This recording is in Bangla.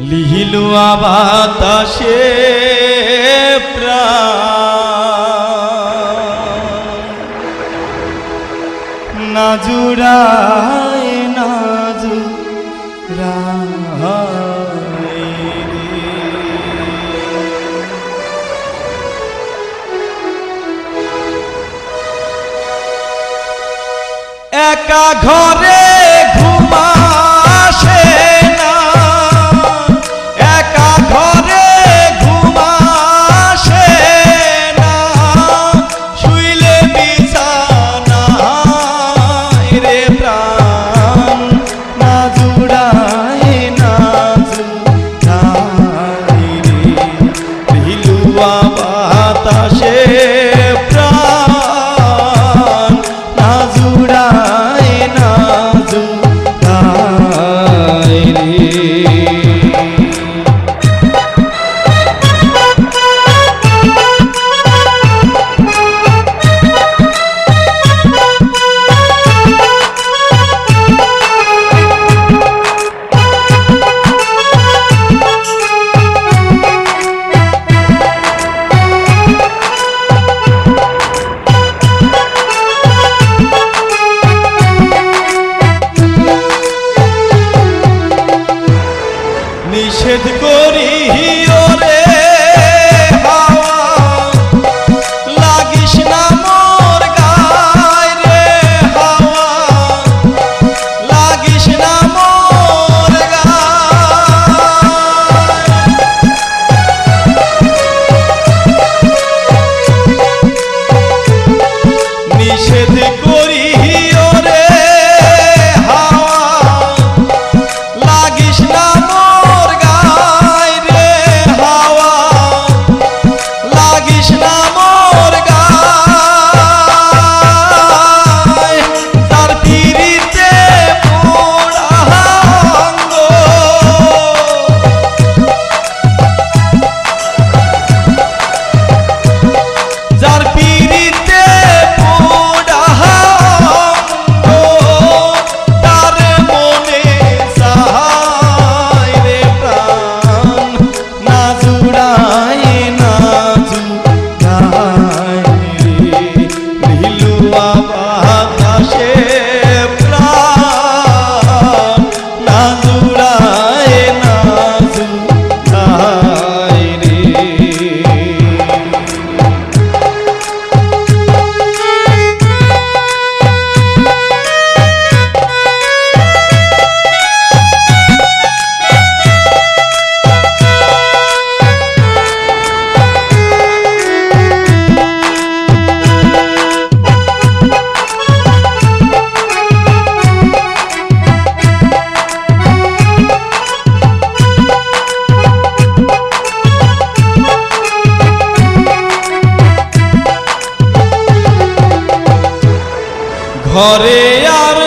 লিহিলু আবাতাসে নাজুরায় নাজু একা ঘরে 제 듣고 ঘরে আর